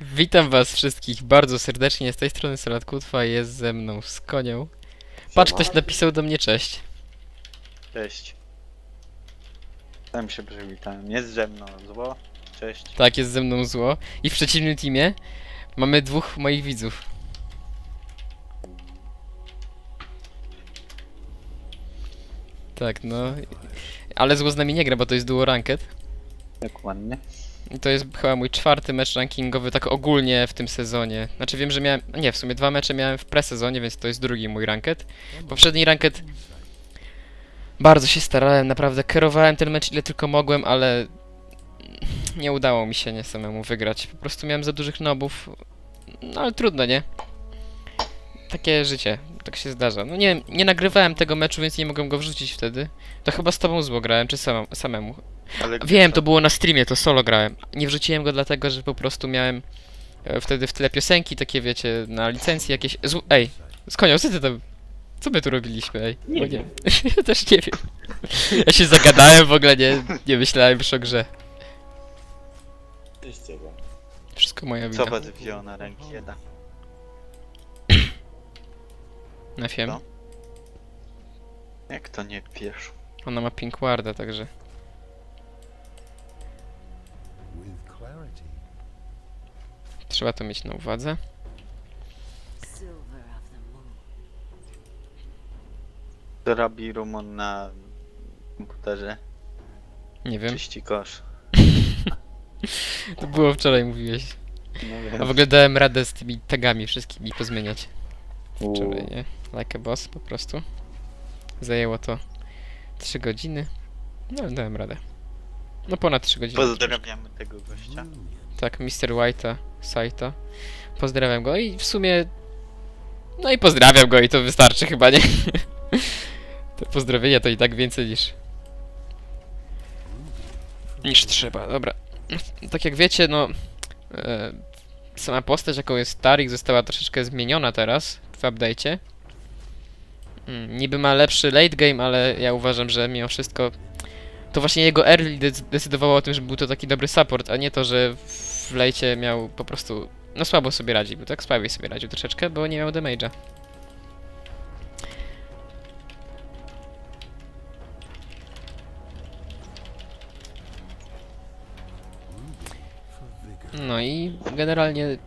Witam was wszystkich bardzo serdecznie, z tej strony Solat Kutwa jest ze mną z konią. Patrz, ktoś napisał do mnie cześć. Cześć. Tam się przywitałem. Jest ze mną zło. Cześć. Tak, jest ze mną zło. I w przeciwnym teamie mamy dwóch moich widzów. Tak, no. Ale zło z nami nie gra, bo to jest duo ranked. Dokładnie. To jest chyba mój czwarty mecz rankingowy, tak ogólnie w tym sezonie. Znaczy wiem, że miałem. Nie, w sumie dwa mecze miałem w presezonie, więc to jest drugi mój ranket. Poprzedni ranket. Bardzo się starałem, naprawdę kierowałem ten mecz ile tylko mogłem, ale nie udało mi się nie samemu wygrać. Po prostu miałem za dużych nobów. No ale trudno, nie? Takie życie, tak się zdarza. No nie, nie nagrywałem tego meczu, więc nie mogłem go wrzucić wtedy. To chyba z tobą zło grałem, czy samemu? Ale Wiem, to było na streamie, to solo grałem. Nie wrzuciłem go dlatego, że po prostu miałem e, wtedy w tle piosenki takie, wiecie, na licencji jakieś... Zł... Ej, z co ty tam... Co my tu robiliśmy, ej? Nie Bo wiem. ja też nie wiem. Ja się zagadałem w ogóle, nie, nie myślałem już o grze. Cześć ciebie. Wszystko moja Co wina. was wzięło na ręki jeden? Na wiem. Co? Jak to nie wiesz? Ona ma pink warda, także... Trzeba to mieć na uwadze. Co robi Rumon na komputerze? Nie wiem. Czyści kosz. To było wczoraj, mówiłeś. No A w ogóle dałem radę z tymi tagami wszystkimi pozmieniać. Wczoraj, nie? Like a boss po prostu. Zajęło to 3 godziny. No ale dałem radę. No ponad 3 godziny. Pozdrawiamy tego gościa. Tak, Mr. White'a, Saita. Pozdrawiam go i w sumie... No i pozdrawiam go i to wystarczy chyba, nie? Te pozdrowienia to i tak więcej niż... Niż trzeba, dobra. Tak jak wiecie, no... E, sama postać, jaką jest Tarik, została troszeczkę zmieniona teraz w update'cie. Mm, niby ma lepszy late game, ale ja uważam, że mimo wszystko to właśnie jego early dec- decydowało o tym, że był to taki dobry support, a nie to, że w lejcie miał po prostu... No słabo sobie radził, tak? Słabiej sobie radził troszeczkę, bo nie miał damage'a. No i generalnie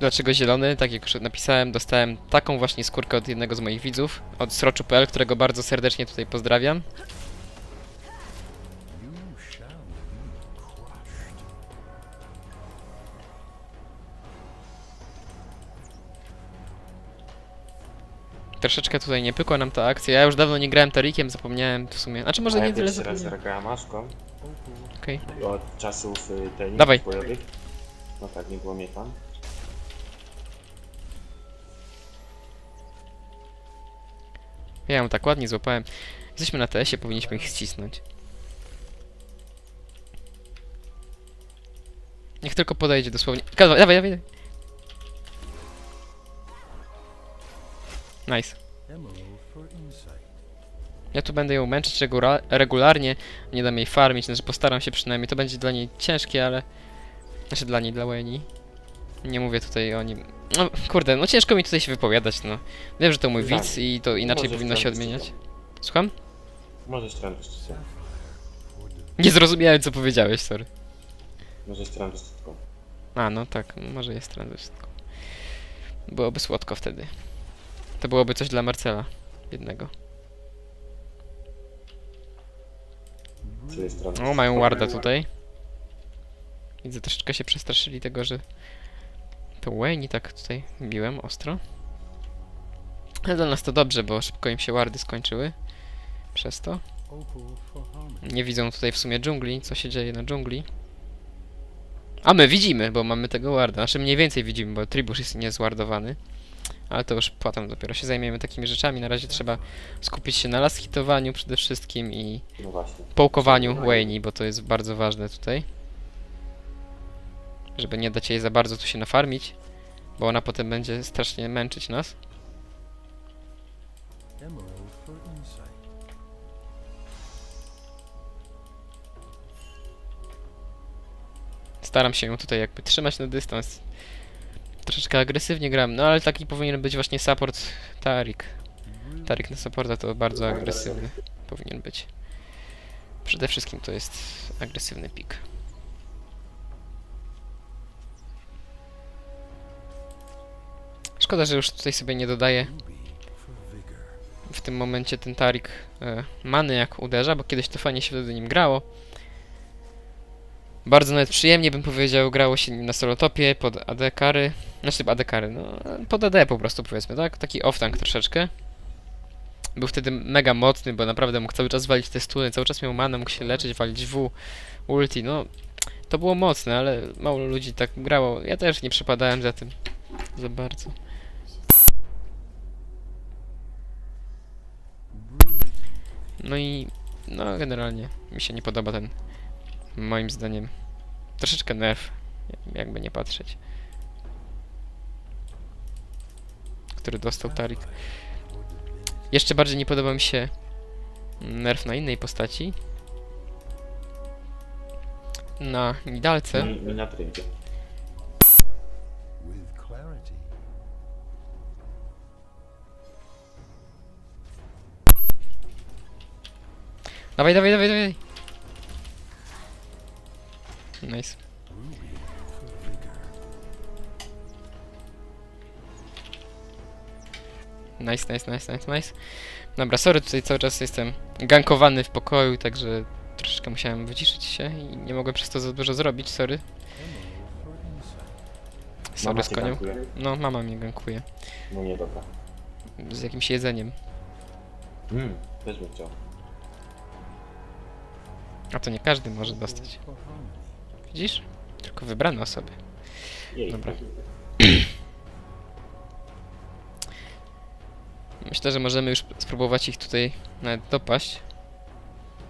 dlaczego zielony? Tak jak już napisałem, dostałem taką właśnie skórkę od jednego z moich widzów, od sroczu.pl, którego bardzo serdecznie tutaj pozdrawiam. Troszeczkę tutaj nie pykła nam ta akcja. Ja już dawno nie grałem Tarikiem, zapomniałem w sumie. Znaczy może A ja nie tyle pierwszy raz zapomniałem. zagrałem Aszką Okej. od czasów y, tenis Dawaj. bojowych. No tak, nie było mnie tam. Ja ją tak ładnie złapałem. Jesteśmy na TS-ie, powinniśmy ich ścisnąć. Niech tylko podejdzie dosłownie. Dawaj, dawaj, dawaj. Nice. Ja tu będę ją męczyć regula regularnie. Nie dam jej farmić, znaczy postaram się przynajmniej. To będzie dla niej ciężkie, ale... Znaczy dla niej, dla Weni. Nie mówię tutaj o nim. No kurde, no ciężko mi tutaj się wypowiadać, no. Wiem, że to mój Tak. widz i to inaczej Możesz powinno się trąbić odmieniać. Słucham? Możesz. For the Nie zrozumiałem, co powiedziałeś, sorry. Możesz trąbić tylko. A, no tak, może jest tranzystyką. Byłoby słodko wtedy. To byłoby coś dla Marcela. Jednego. O, mają warda tutaj. Widzę, troszeczkę się przestraszyli tego, że to Wayne i tak tutaj biłem ostro. Ale dla nas to dobrze, bo szybko im się wardy skończyły. Przez to. Nie widzą tutaj w sumie dżungli, co się dzieje na dżungli. A my widzimy, bo mamy tego warda. Znaczy mniej więcej widzimy, bo Tribusz jest niezwardowany. Ale to już potem dopiero się zajmiemy takimi rzeczami. Na razie trzeba skupić się na last hitowaniu przede wszystkim i No właśnie. połkowaniu Wayne, bo to jest bardzo ważne tutaj. Żeby nie dać jej za bardzo tu się nafarmić, bo ona potem będzie strasznie męczyć nas. Emerald for insight. Staram się ją tutaj jakby trzymać na dystans. Troszeczkę agresywnie gram, no ale taki powinien być właśnie support Tarik. Tarik na supporta to bardzo agresywny powinien być. Przede wszystkim to jest agresywny pik. Szkoda, że już tutaj sobie nie dodaję w tym momencie ten Tarik e, many jak uderza, bo kiedyś to fajnie się wtedy nim grało. Bardzo nawet przyjemnie bym powiedział, grało się nim na solotopie pod AD kary, znaczy AD kary, no pod AD po prostu powiedzmy, tak? Taki off-tank troszeczkę. Był wtedy mega mocny, bo naprawdę mógł cały czas walić te stuny, cały czas miał manę, mógł się leczyć, walić W, ulti, no to było mocne, ale mało ludzi tak grało. Ja też nie przepadałem za tym za bardzo. No i no generalnie mi się nie podoba ten moim zdaniem troszeczkę nerf, jakby nie patrzeć. Który dostał Tarik. Jeszcze bardziej nie podoba mi się nerf na innej postaci. Na Nidalce. Mi na. Dawaj, dawaj, dawaj, dawaj. Nice. Nice, nice, nice, nice, nice. Dobra, sorry, tutaj cały czas jestem gankowany w pokoju, także troszeczkę musiałem wyciszyć się i nie mogłem przez to za dużo zrobić, sorry. Sorry Mama z cię konią. tankuje. No, mama mnie gankuje. No nie, dobra. Z jakimś jedzeniem. Mm, też bym chciał. A to nie każdy może dostać. Widzisz? Tylko wybrane osoby. Jej. Dobra. Myślę, że możemy już spróbować ich tutaj nawet dopaść.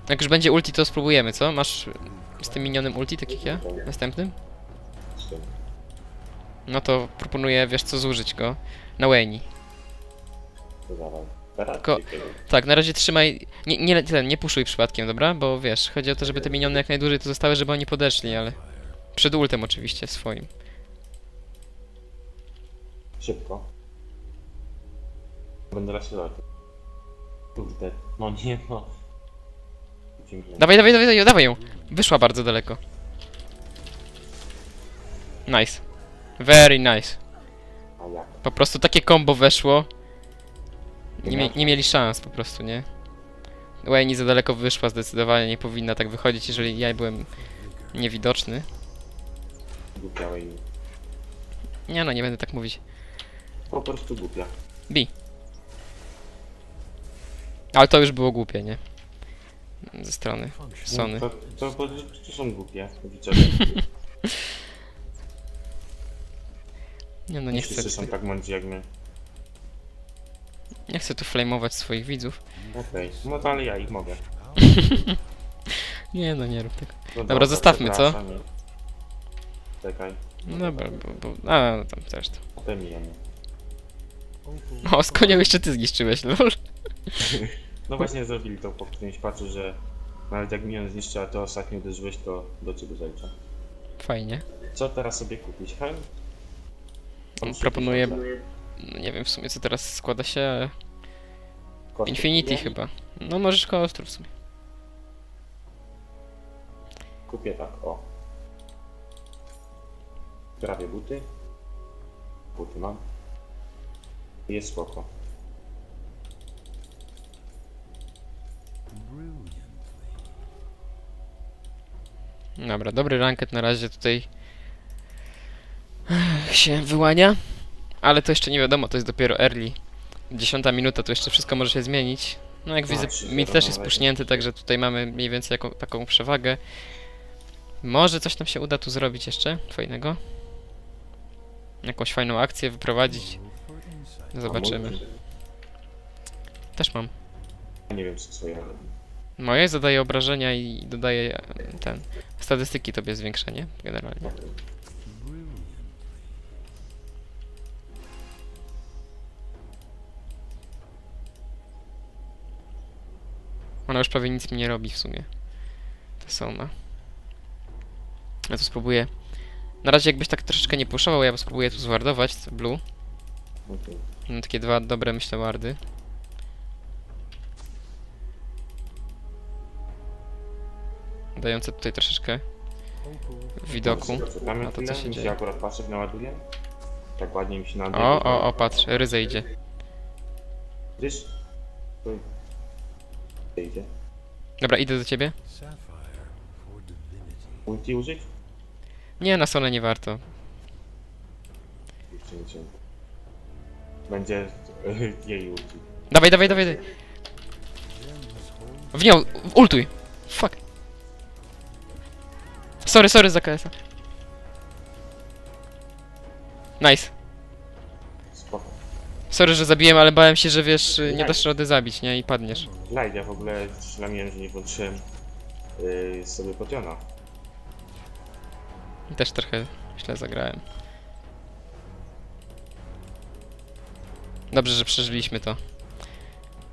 Jak już będzie ulti, to spróbujemy, co? Masz z tym minionym ulti, tak jak ja? Następnym? No to proponuję, wiesz co, zużyć go na Wayne. Tylko- Tak, na razie trzymaj. Nie, nie, nie puszuj przypadkiem, dobra? Bo wiesz, chodzi o to, żeby te miniony jak najdłużej tu zostały, żeby oni podeszli, ale. Przed ultem oczywiście swoim. Szybko. Będę rasylał. Kurde. No nie, no. Dziękuję. Dawaj, dawaj, dawaj, dawaj, dawaj ją! Wyszła bardzo daleko. Nice. Very nice. A jak? Po prostu takie combo weszło. Nie, mie nie mieli szans po prostu, nie? Wayne za daleko wyszła, zdecydowanie nie powinna tak wychodzić, jeżeli ja byłem niewidoczny. Głupia Wayne. Nie no, nie będę tak mówić. Po prostu głupia. Bi. Ale to już było głupie, nie? Ze strony Sony. To, to, to, to są głupie widzowie. Nie no, nie Nie chcę, wszyscy są tak mądrzy jak my. nie chcę tu flamować swoich widzów. Okej, no to ale ja ich mogę. Nie no, nie rób tego. No Dobra, zostawmy, co? przepraszam. Czekaj, No dobra, bo, bo... A, no tam też to. O, z konią jeszcze ty zniszczyłeś, lol. No właśnie zrobili to po którymś patchu, że nawet jak minion zniszczy, a ty ostatnio uderzyłeś, to do ciebie zaliczę. Fajnie. Co teraz sobie kupić? Helm? On proponuje... No, nie wiem w sumie co teraz składa się, ale... Infinity kupię? chyba. No możesz koło ostro w sumie. Kupię tak, o. Prawie buty. Buty mam. Jest spoko. Dobra, dobry ranket na razie tutaj się wyłania, ale to jeszcze nie wiadomo, to jest dopiero early. Dziesiąta minuta, to jeszcze wszystko może się zmienić. No jak widzę, mid też jest pusznięty, także tutaj mamy mniej więcej jaką, taką przewagę. Może coś nam się uda tu zrobić jeszcze fajnego. Jakąś fajną akcję wyprowadzić. Zobaczymy. Też mam. Nie wiem, co swoje robi. Moje zadaje obrażenia i dodaje ten. Statystyki tobie zwiększa, nie? Generalnie. Ona już prawie nic mi nie robi w sumie. To są ona. Ja tu spróbuję Na razie jakbyś tak troszeczkę nie puszował, ja spróbuję tu zwardować blue. Mam takie dwa dobre, myślę, wardy. Dające tutaj troszeczkę widoku. Na to, co się dzieje. akurat pasek naładuje. Tak ładnie mi się naładuje. O, o, o, patrz, ryzę idzie. Idzie? Dobra, idę do ciebie. sapphire for divinity. Ulti użyć? Nie, na solę nie warto. Jeszcze nie cię. Będzie jej ulti. Dawaj, dawaj, dawaj, dawaj. W nią, ultuj. Fuck. Sorry, sorry za KS-a. Nice. Spoko. Sorry, że zabiłem, ale bałem się, że wiesz, nie dasz rady zabić, nie? I padniesz. Ja w ogóle przynajmniej, że nie włączyłem yy, sobie potiona. I też trochę źle zagrałem. Dobrze, że przeżyliśmy to.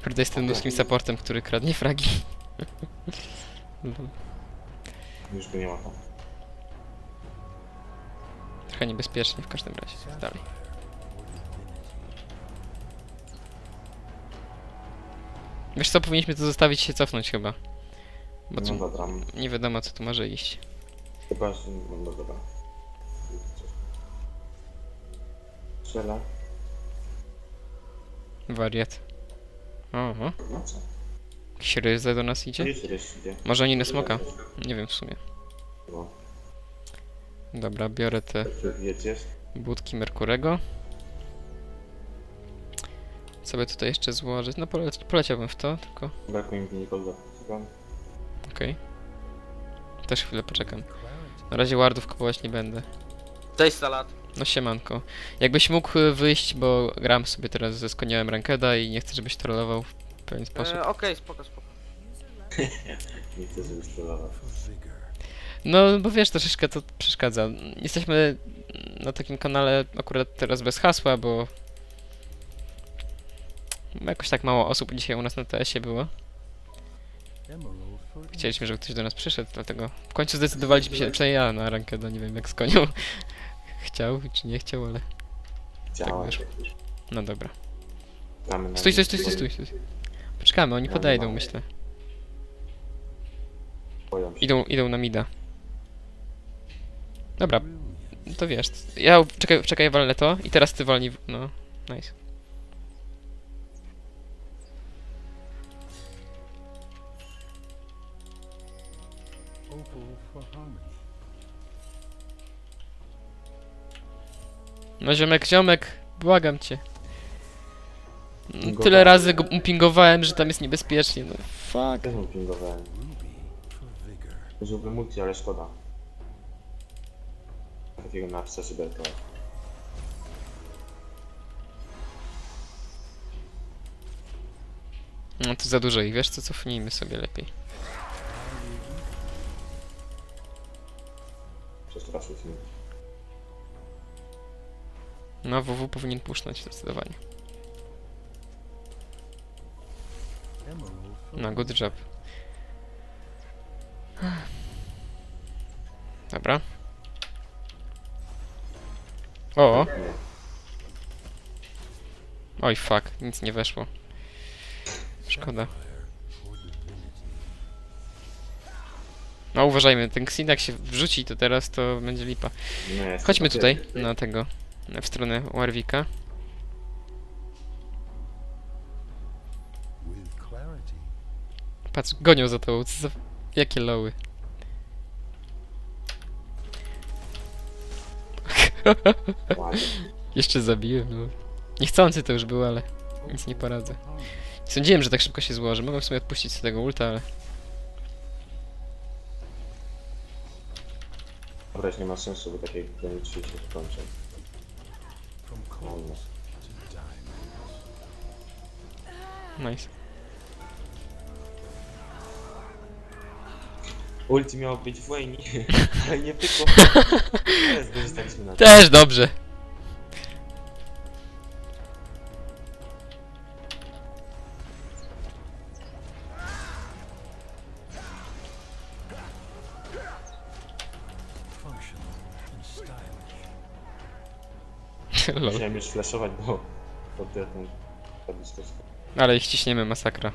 Kurde, jestem nuskim supportem, który kradnie fragi. Już go nie ma tam. Trochę niebezpiecznie w każdym razie. Dalej. Wiesz co, powinniśmy tu zostawić się cofnąć chyba. Bo No co, dobra, nie wiadomo co tu może iść. chyba, że... No dobra. Strzela. Wariat. Oho, No co? jakiś ryzę do nas idzie? Gdzie ryż idzie? Może oni na smoka? Nie wiem w sumie. No. Dobra, biorę te budki Merkurego. Co by tutaj jeszcze złożyć? No pole poleciałbym w to, tylko Brakuje mi nikogo. Chyba. okej. Też chwilę poczekam. Na razie wardów kupować nie będę. Cześć salat. No siemanko. Jakbyś mógł y, wyjść, bo gram sobie teraz ze skoniałem Rankeda i nie chcę, żebyś trollował w pewien sposób. E, Okej, spoko, spoko. Nie chcę, żebyś strzelała. No, bo wiesz, troszeczkę to przeszkadza. Jesteśmy na takim kanale akurat teraz bez hasła, bo jakoś tak mało osób dzisiaj u nas na TS-ie było. Chcieliśmy, żeby ktoś do nas przyszedł, dlatego w końcu zdecydowaliśmy się, przynajmniej ja na Rankeda, nie wiem jak z konią chciał czy nie chciał, ale Działa. wyszło. no dobra. Na Stój, stój, stój, stój, stój. stój. Poczekamy, oni podejdą, myślę. Boją się. Idą, idą na mida. Dobra, to wiesz. Ja czekaj, czekaj, walnę to i teraz ty walnij. w- No, nice. No ziomek, ziomek, błagam cię. No, Pingowałem. Tyle razy go pingowałem, że tam jest niebezpiecznie, no fuck. Też mu pingowałem. Użyłbym multi, ale szkoda. Takiego napsa szyberka. No to za dużo i wiesz co, cofnijmy sobie lepiej. Przestraszył się. No WW powinien puszczać zdecydowanie. No good job. Dobra. O, oj fuck, nic nie weszło. Szkoda. No uważajmy, ten Xin jak się wrzuci to teraz to będzie lipa. Chodźmy tutaj, na tego, w stronę clarity. Patrz, gonią za za... Jakie loły. Ładnie. Jeszcze zabiłem, no. Niechcący to już było, ale nic nie poradzę. Harmony. Sądziłem, że tak szybko się złoży. Mogłem sobie odpuścić z tego ulta, ale... Dobra, już nie ma sensu, bo takie graniczy się skończą. Nice. Ulti miało być w Wayne, ale nie pykło. Ale skorzystaliśmy na to. Też dobrze. Lol. Musiałem już flashować, bo pod ten. Ale ich ciśniemy, masakra.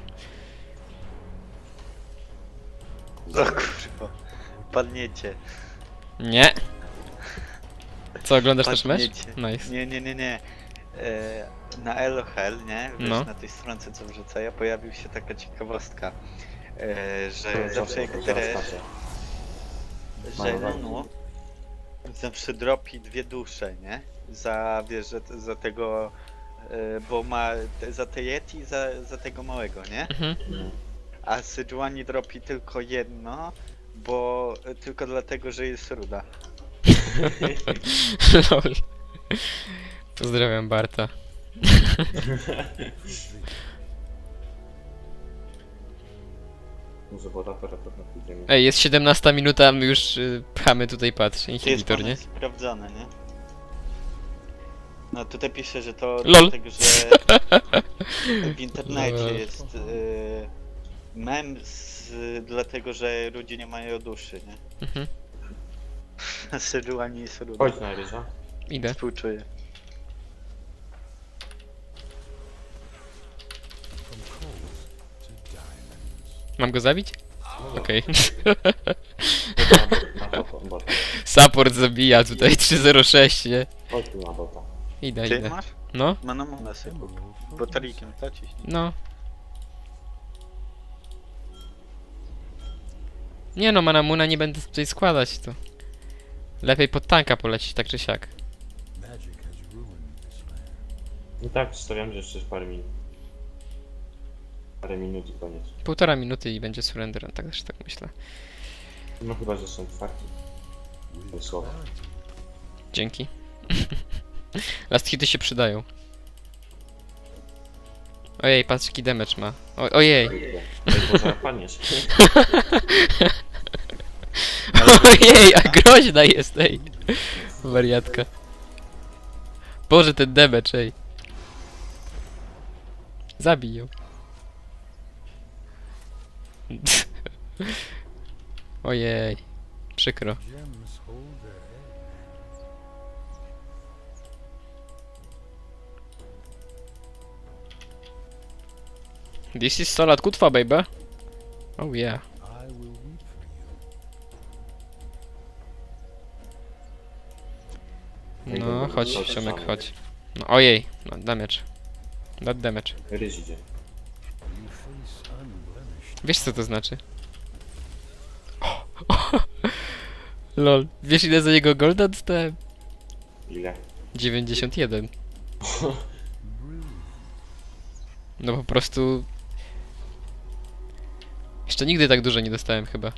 Padniecie. Nie! Co, oglądasz też mecz? Padniecie. Nice. Nie, nie, nie, nie. E, na Elohel, nie? Wiesz, No. na tej stronce co wrzucają, pojawił się taka ciekawostka. E, że zawsze jak teraz, że Mało Lunu zawsze dropi dwie dusze, nie? Za, wiesz, za, za tego, e, bo ma te, za te Yeti, za, za tego małego, nie? Mhm. No. A Syjuani dropi tylko jedno, bo tylko dlatego, że jest ruda. Lol. Pozdrawiam Barta. Może wodatora pewno pójdziemy. Ej, jest 17 minuta, a my już y, pchamy tutaj, patrz, To jest inhibitor, nie? ponad sprawdzone, nie? No tutaj pisze, że to Lol. dlatego, że w internecie Lol. jest y, mem z, dlatego, że ludzie nie mają duszy, nie? Mhm. A Syjuani jest ruda. Chodź na ryża. Idę. Współczuję. Mam go zabić? Okej. Na bota, bota. Support zabija tutaj 306, nie? Chodź tu na bota. Idę, Ty idę. masz? No. Emerald for Botarikiem, to ciśnij. no. Nie no, Manamuna nie będę tutaj składać to. Lepiej pod tanka polecić, tak czy siak. No tak, stawiam, że jeszcze parę minut. Parę minut i koniec. Półtora minuty i będzie surrender, tak też tak myślę. No chyba, że są. With słowa. Dzięki. Last hity się przydają. Ojej, patrz jaki damage ma. O, ojej. Kurde. Ej, bo zaraz padniesz. Ojej, a groźna jest, ej. Wariatka. Boże, ten damage, ej. Zabij ją. Ojej. Przykro. This is Solat Kutwa, baby. Oh yeah. No, chodź, Siomek, chodź. No, ojej, no, damage. That damage. Ryż idzie. Wiesz co to znaczy? Lol. Wiesz ile za niego golda dostałem? Ile? 91. Brilliant. No po prostu... Jeszcze nigdy tak dużo nie dostałem chyba.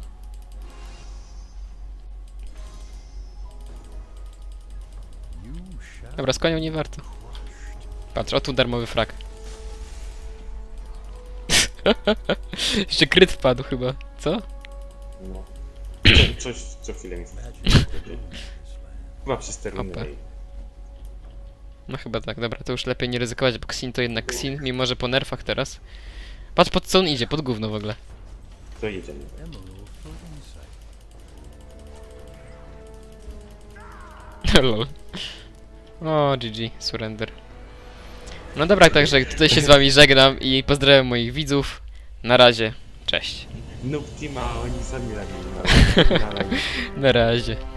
Dobra, z konią nie warto. Patrz, o tu darmowy frak. Jeszcze kryt wpadł chyba. Co? No. Co, coś co chwilę mi. Chyba przez te runy. Opa. ej. No chyba tak, dobra, to już lepiej nie ryzykować, bo Xin to jednak Xin, mimo że po nerfach teraz. Patrz pod co on idzie, pod gówno w ogóle. To jedziemy. Lol. O, GG, surrender. No dobra, także tutaj się z wami żegnam i pozdrawiam moich widzów. Na razie, cześć. Noob Teama, oni sami na Na razie.